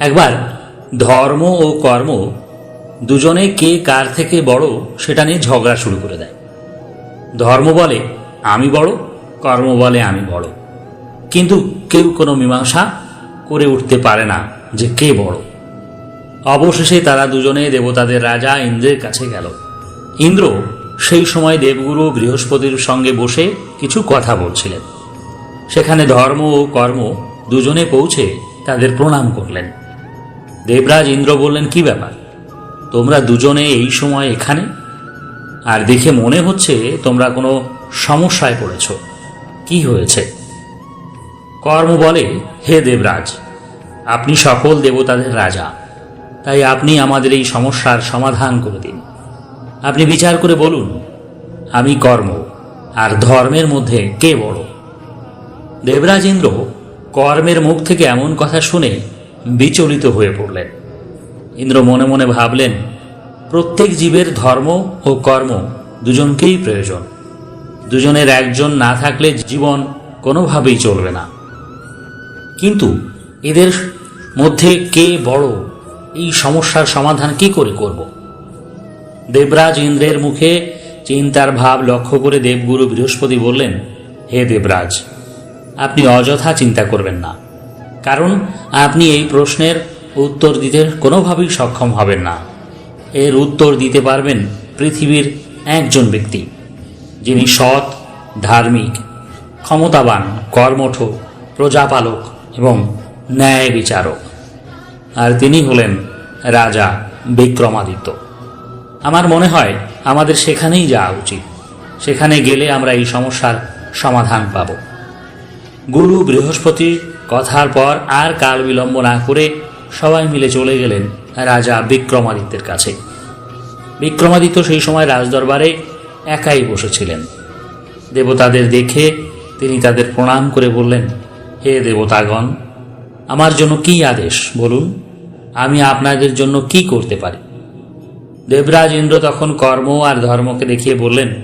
একবার, ধর্ম ও কর্ম দুজনে কে কার থেকে বড় সেটা নিয়ে ঝগড়া শুরু করে দেয়। ধর্ম বলে, আমি বড় কর্ম বলে, আমি বড় কিন্তু কেউ কোনো মীমাংসা করে উঠতে পারে না যে কে বড়। অবশেষে তারা দুজনে দেবতাদের রাজা ইন্দ্রের কাছে গেল। ইন্দ্র সেই সময় দেবগুরু বৃহস্পতির সঙ্গে বসে কিছু কথা বলছিলেন। সেখানে ধর্ম ও কর্ম দুজনে পৌঁছে তাদের প্রণাম করলেন। দেবরাজ ইন্দ্র বললেন, কি ব্যাপার? তোমরা দুজনে এই সময় এখানে? আর দেখে মনে হচ্ছে তোমরা কোনো সমস্যায় পড়েছ। কি হয়েছে? কর্ম বলে, হে দেবরাজ, আপনি সকল দেবতাদের রাজা। তাই আপনি আমাদের এই সমস্যার সমাধান করে দিন। আপনি বিচার করে বলুন, আমি কর্ম, আর ধর্মের মধ্যে কে বড়? দেবরাজ ইন্দ্র কর্মের মুখ থেকে এমন কথা শুনে বিচলিত হয়ে পড়লেন। ইন্দ্র মনে মনে ভাবলেন, প্রত্যেক জীবের ধর্ম ও কর্ম দুজনকেই প্রয়োজন। দুজনের একজন না থাকলে জীবন কোনোভাবেই চলবে না। কিন্তু এদের মধ্যে কে বড়? এই সমস্যার সমাধান কি করে করব? দেবরাজ ইন্দ্রের মুখে চিন্তার ভাব লক্ষ্য করে দেবগুরু বৃহস্পতি বললেন, হে দেবরাজ, আপনি অযথা চিন্তা করবেন না। কারণ আপনি এই প্রশ্নের উত্তর দিতে কোনোভাবেই সক্ষম হবেন না। এর উত্তর দিতে পারবেন পৃথিবীর একজন ব্যক্তি, যিনি সৎ, ধার্মিক, ক্ষমতাবান, কর্মঠ, প্রজাপালক এবং ন্যায় বিচারক। আর তিনি হলেন রাজা বিক্রমাদিত্য। আমার মনে হয় আমাদের সেখানেই যাওয়া উচিত। সেখানে গেলে আমরা এই সমস্যার সমাধান পাব। গুরু বৃহস্পতির কথার পর আর কাল বিলম্ব না করে সবাই মিলে চলে গেলেন রাজা বিক্রমাদিত্যের কাছে। বিক্রমাদিত্য সেই সময় রাজদরবারে একাই বসেছিলেন। দেবতাদের দেখে তিনি তাদের প্রণাম করে বললেন, হে দেবতাগণ, আমার জন্য কি আদেশ? বলুন, আমি আপনাদের জন্য কি করতে পারি? দেবরাজ ইন্দ্র তখন কর্ম আর ধর্মকে দেখিয়ে বললেন,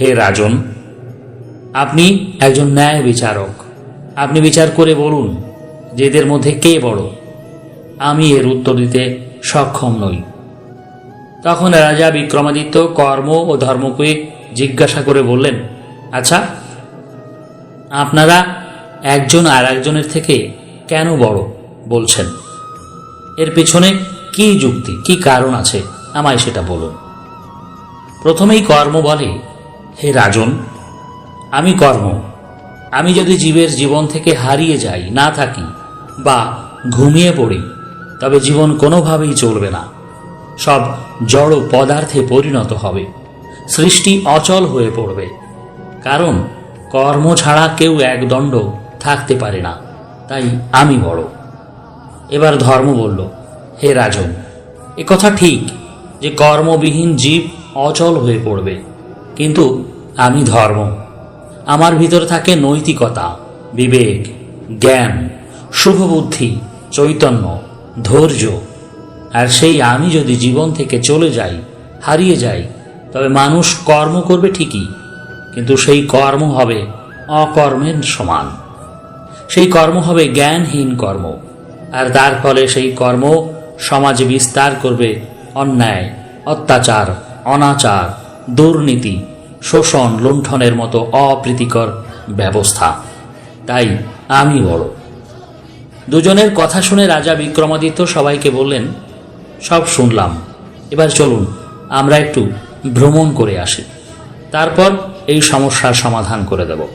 হে রাজন, আপনি একজন ন্যায় বিচারক। আপনি বিচার করে বলুন যে এদের মধ্যে কে বড়। আমি এর উত্তর দিতে সক্ষম নই। তখন রাজা বিক্রমাদিত্য কর্ম ও ধর্মকে জিজ্ঞাসা করে বললেন আচ্ছা আপনারা একজন আর একজনের থেকে কেন বড়? বলছেন, এর পেছনে কি যুক্তি, কি কারণ আছে? আমায় সেটা বলুন। প্রথমেই কর্ম বলে, হে রাজন, আমি কর্ম আমি যদি জীবের জীবন থেকে হারিয়ে যাই, না থাকি, বা ঘুমিয়ে পড়ি, তবে জীবন কোনোভাবেই চলবে না। সব জড় পদার্থে পরিণত হবে। সৃষ্টি অচল হয়ে পড়বে। কারণ কর্ম ছাড়া কেউ একদণ্ড থাকতে পারে না। তাই আমি বড়। এবার ধর্ম বলল, হে রাজন, এ কথা ঠিক যে কর্মবিহীন জীব অচল হয়ে পড়বে। কিন্তু আমি ধর্ম। আমার ভিতরে থাকে নৈতিকতা, বিবেক, জ্ঞান, শুভবুদ্ধি, চৈতন্য, ধৈর্য। আর সেই আমি যদি জীবন থেকে চলে যাই, হারিয়ে যাই, তবে মানুষ কর্ম করবে ঠিকই, কিন্তু সেই কর্ম হবে অকর্মের সমান। সেই কর্ম হবে জ্ঞানহীন কর্ম, আর তার ফলে সেই কর্ম সমাজে বিস্তার করবে অন্যায়, অত্যাচার, অনাচার, দুর্নীতি শোষণ লুণ্ঠনের মতো অপ্রীতিকর ব্যবস্থা। তাই আমি বড়। দুজনের কথা শুনে রাজা বিক্রমাদিত্য সবাইকে বললেন, সব শুনলাম। এবার চলুন, আমরা একটু ভ্রমণ করে আসি। তারপর এই সমস্যার সমাধান করে দেব।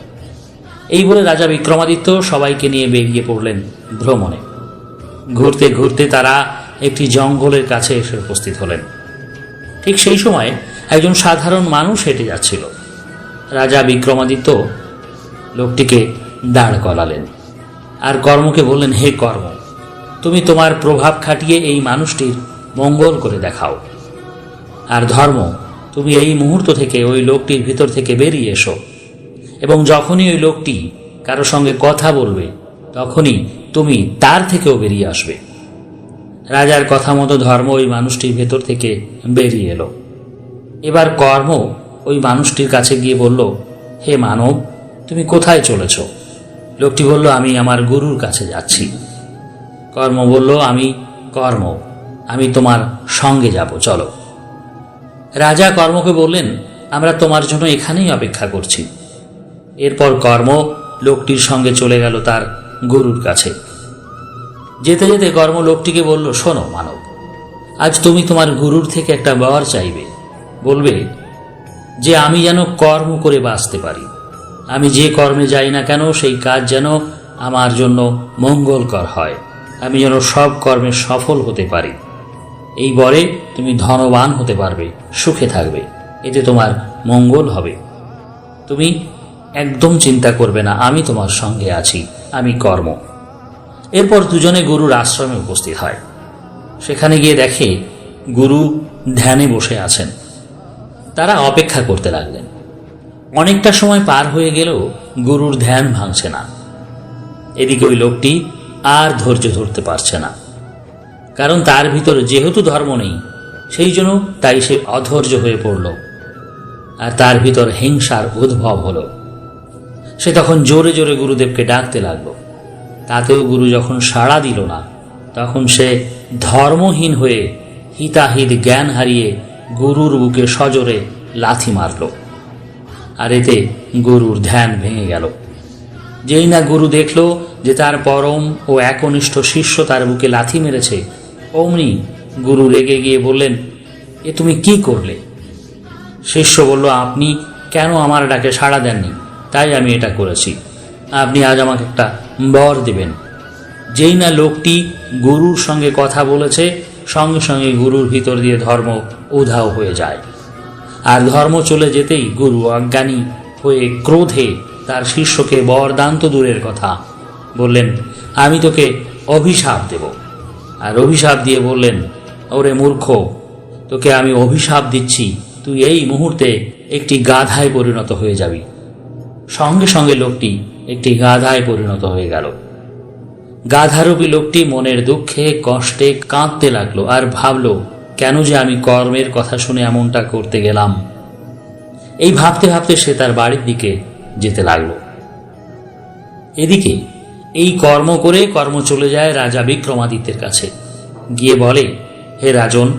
এই বলে রাজা বিক্রমাদিত্য সবাইকে নিয়ে বেরিয়ে পড়লেন ভ্রমণে। ঘুরতে ঘুরতে তারা একটি জঙ্গলের কাছে এসে উপস্থিত হলেন। ঠিক সেই সময় একজন সাধারণ মানুষ হেঁটে যাচ্ছিল। রাজা বিক্রমাদিত্য লোকটিকে দাঁড় করালেন আর কর্মকে বললেন, হে কর্ম, তুমি তোমার প্রভাব খাটিয়ে এই মানুষটির মঙ্গল করে দেখাও। আর ধর্ম, তুমি এই মুহূর্ত থেকে ওই লোকটির ভিতর থেকে বেরিয়ে এসো এবং যখনই ওই লোকটি কারও সঙ্গে কথা বলবে, তখনই তুমি তার থেকেও বেরিয়ে আসবে। রাজার কথা মতো ধর্ম ওই মানুষটির ভেতর থেকে বেরিয়ে এলো। এবার কর্ম ওই মানুষটির কাছে গিয়ে বলল, হে মানব, তুমি কোথায় চলেছ? লোকটি বলল, আমি আমার গুরুর কাছে যাচ্ছি। কর্ম বলল, আমি কর্ম, আমি তোমার সঙ্গে যাব, চলো। রাজা কর্মকে বললেন, আমরা তোমার জন্য এখানেই অপেক্ষা করছি। এরপর কর্ম লোকটির সঙ্গে চলে গেল তার গরুর কাছে। যেতে যেতে কর্ম লোকটিকে বলল, শোনো মানব, আজ তুমি তোমার গুরুর থেকে একটা বর চাইবে। বলবে, যে আমি যেন কর্ম করে বাঁচতে পারি। আমি যে কর্মে যাই না কেন, সেই কাজ যেন আমার জন্য মঙ্গলকর হয়। আমি যেন সব কর্মে সফল হতে পারি। এই বরে তুমি ধনবান হতে পারবে, সুখে থাকবে। এতে তোমার মঙ্গল হবে। তুমি একদম চিন্তা করবে না, আমি তোমার সঙ্গে আছি, আমি কর্ম। এরপর দুজনে গুরুর আশ্রমে উপস্থিত হয়। সেখানে গিয়ে দেখে গুরু ধ্যানে বসে আছেন। তারা অপেক্ষা করতে লাগলেন। অনেকটা সময় পার হয়ে গেলেও গুরুর ধ্যান ভাঙছে না। এদিকে ওই লোকটি আর ধৈর্য ধরতে পারছে না। কারণ তার ভিতরে যেহেতু ধর্ম নেই, সেই জন্য তাই সে অধৈর্য হয়ে পড়ল। আর তার ভিতর হিংসার উদ্ভব হলো। সে তখন জোরে জোরে গুরুদেবকে ডাকতে লাগল। তাতেও গুরু যখন সাড়া দিল না, তখন সে ধর্মহীন হয়ে হিতাহিত জ্ঞান হারিয়ে গুরুর বুকে সজোরে লাথি মারল, আর এতে গরুর ধ্যান ভেঙে গেল। যেই না গুরু দেখল যে তার পরম ও একনিষ্ঠ শিষ্য তার বুকে লাথি মেরেছে, অমনি গুরু রেগে গিয়ে বললেন, এ তুমি কি করলে? শিষ্য বলল, আপনি কেন আমার ডাকে সাড়া দেননি? তাই আমি এটা করেছি। আপনি আজ আমাকে একটা বর দেবেন। যেই না লোকটি গুরুর সঙ্গে কথা বলেছে সঙ্গে সঙ্গে গুরুর ভিতর দিয়ে ধর্ম উধাও হয়ে যায়। আর ধর্ম চলে যেতেই গুরু অজ্ঞানী হয়ে ক্রোধে তার শিষ্যকে বরদান তো দূরের কথা বললেন, আমি তোকে অভিশাপ দেব। আর অভিশাপ দিয়ে বললেন, ওরে মূর্খ, তোকে আমি অভিশাপ দিচ্ছি। তুই এই মুহূর্তে একটি গাধায় পরিণত হয়ে যাবি। সঙ্গে সঙ্গে লোকটি একটি গাধায় পরিণত হয়ে গেল। গাধারূপী লোকটি মনের দুঃখে, কষ্টে কাঁদতে লাগল আর ভাবল, কেন যে আমি কর্মের কথা শুনে এমনটা করতে গেলাম? এই ভাবতে ভাবতে সে তার বাড়ির দিকে যেতে লাগল। এদিকে এই কর্ম করে কর্ম চলে যায় রাজা বিক্রমাদিত্যের কাছে। গিয়ে বলে, হে রাজন,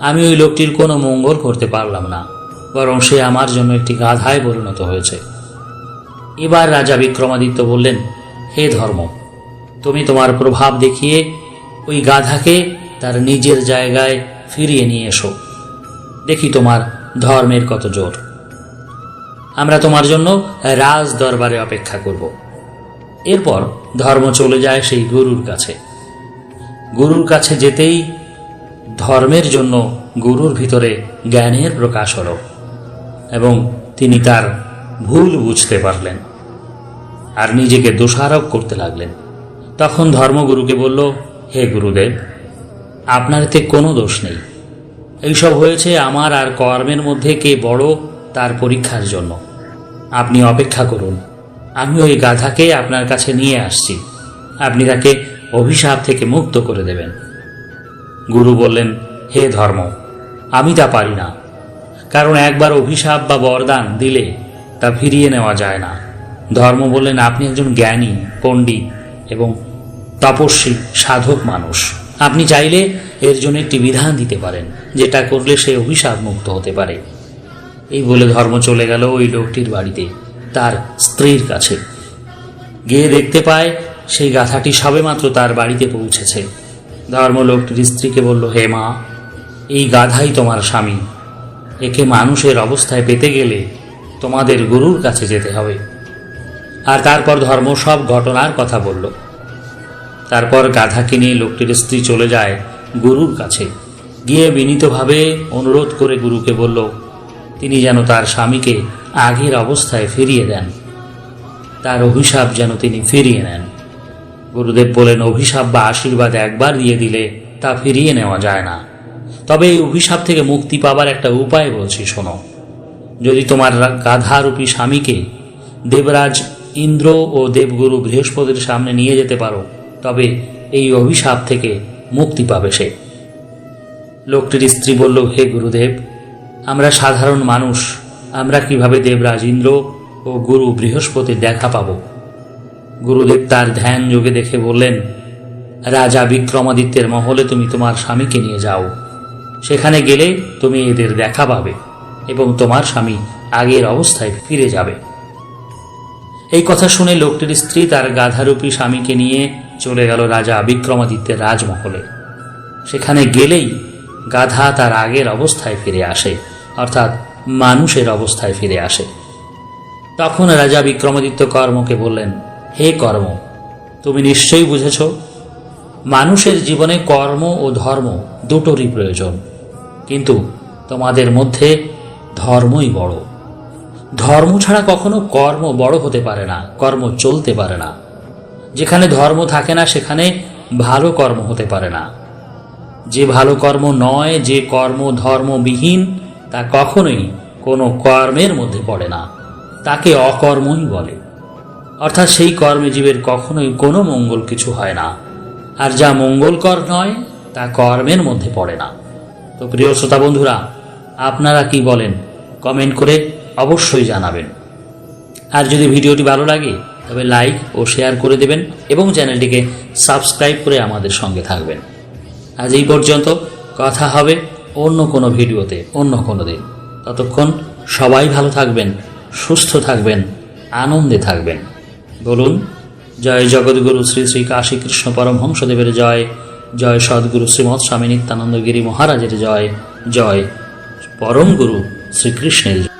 আমি ওই লোকটির কোনো মঙ্গল করতে পারলাম না, বরং সে আমার জন্য একটি গাধায় পরিণত হয়েছে। এবার রাজা বিক্রমাদিত্য বললেন, হে ধর্ম তুমি তোমার প্রভাব দেখিয়ে ওই গাধাকে তার নিজের জায়গায় ফিরিয়ে নিয়ে এসো। দেখি তোমার ধর্মের কত জোর। আমরা তোমার জন্য রাজ দরবারে অপেক্ষা করব। এরপর ধর্ম চলে যায় সেই গুরুর কাছে। গুরুর কাছে যেতেই ধর্মের জন্য গুরুর ভিতরে জ্ঞানের প্রকাশ হল এবং তিনি তার ভুল বুঝতে পারলেন আর নিজেকে দোষারোপ করতে লাগলেন। তখন ধর্মগুরুকে বলল, হে গুরুদেব, আপনার এতে কোনো দোষ নেই। এইসব হয়েছে আমার আর কর্মের মধ্যে কে বড় তার পরীক্ষার জন্য। আপনি অপেক্ষা করুন। আমি ওই গাধাকে আপনার কাছে নিয়ে আসছি। আপনি তাকে অভিশাপ থেকে মুক্ত করে দেবেন। গুরু বললেন, হে ধর্ম, আমি তা পারি না। কারণ একবার অভিশাপ বা বরদান দিলে তা ফিরিয়ে নেওয়া যায় না। ধর্ম বললেন, আপনি একজন জ্ঞানী, পণ্ডিত এবং তপস্বী সাধক মানুষ। আপনি চাইলে এর জন্য একটি বিধান দিতে পারেন, যেটা করলে সে অভিশাপ মুক্ত হতে পারে। এই বলে ধর্ম চলে গেল ওই লোকটির বাড়িতে, তার স্ত্রীর কাছে। গিয়ে দেখতে পায় সেই গাথাটি সবেমাত্র তার বাড়িতে পৌঁছেছে। ধর্ম লোকটির স্ত্রীকে বলল, হে মা, এই গাধাই তোমার স্বামী। একে মানুষের অবস্থায় পেতে গেলে তোমাদের গুরুর কাছে যেতে হবে। আর তারপর ধর্ম সব ঘটনার কথা বলল। তারপর গাধাকে নিয়ে লোকটির স্ত্রী চলে যায় গুরুর কাছে। গিয়ে বিনীতভাবে অনুরোধ করে গুরুকে বলল, তিনি যেন তার স্বামীকে আগের অবস্থায় ফিরিয়ে দেন। তার অভিশাপ যেন তিনি ফিরিয়ে নেন। গুরুদেব বলেন, অভিশাপ বা আশীর্বাদ একবার দিয়ে দিলে তা ফিরিয়ে নেওয়া যায় না। তবে এই অভিশাপ থেকে মুক্তি পাবার একটা উপায় বলছি, শোনো। যদি তোমার গাধারূপী স্বামীকে দেবরাজ, ইন্দ্র ও দেবগুরু বৃহস্পতির সামনে নিয়ে যেতে পারো তবে এই অভিশাপ থেকে মুক্তি পাবে সে। লোকটির স্ত্রী বলল, হে গুরুদেব, আমরা সাধারণ মানুষ, আমরা কীভাবে দেবরাজ ইন্দ্র ও গুরু বৃহস্পতির দেখা পাব? গুরুদেব তার ধ্যান যোগে দেখে বললেন, রাজা বিক্রমাদিত্যের মহলে তুমি তোমার স্বামীকে নিয়ে যাও। সেখানে গেলে তুমি এদের দেখা পাবে এবং তোমার স্বামী আগের অবস্থায় ফিরে যাবে। এই কথা শুনে লোকটির স্ত্রী তার গাধারূপী স্বামীকে নিয়ে চলে গেল রাজা বিক্রমাদিত্যের রাজমহলে। সেখানে গেলেই গাধা তার আগের অবস্থায় ফিরে আসে, অর্থাৎ মানুষের অবস্থায় ফিরে আসে। তখন রাজা বিক্রমাদিত্য কর্মকে বললেন, হে কর্ম, তুমি নিশ্চয়ই বুঝেছ, মানুষের জীবনে কর্ম ও ধর্ম দুটোরই প্রয়োজন। কিন্তু তোমাদের মধ্যে ধর্মই বড়। ধর্ম ছাড়া কখনো কর্ম বড় হতে পারে না, কর্ম চলতে পারে না। যেখানে ধর্ম থাকে না, সেখানে ভালো কর্ম হতে পারে না। যে ভালো কর্ম নয়, যে কর্ম ধর্মবিহীন, তা কখনোই কোনো কর্মের মধ্যে পড়ে না। তাকে অকর্মই বলে। অর্থাৎ সেই কর্মে জীবের কখনোই কোনো মঙ্গল কিছু হয় না। আর যা মঙ্গলকর নয়, তা কর্মের মধ্যে পড়ে না। তো প্রিয় শ্রোতা বন্ধুরা, আপনারা কি বলেন? কমেন্ট করে অবশ্যই জানাবেন। আর যদি ভিডিওটি ভালো লাগে তবে লাইক ও শেয়ার করে দেবেন এবং চ্যানেলটিকে সাবস্ক্রাইব করে আমাদের সঙ্গে থাকবেন। আজ এই পর্যন্ত, কথা হবে অন্য কোনো ভিডিওতে, অন্য কোনো দিন। ততক্ষণ সবাই ভালো থাকবেন, সুস্থ থাকবেন, আনন্দে থাকবেন। বলুন, জয় জগৎগুরু শ্রী শ্রী কাশী কৃষ্ণ পরমহংসদেবের জয় জয় সদ্গুরু শ্রীমৎ স্বামী নিত্যানন্দ গিরি মহারাজের জয় জয় পরম গুরু শ্রীকৃষ্ণের।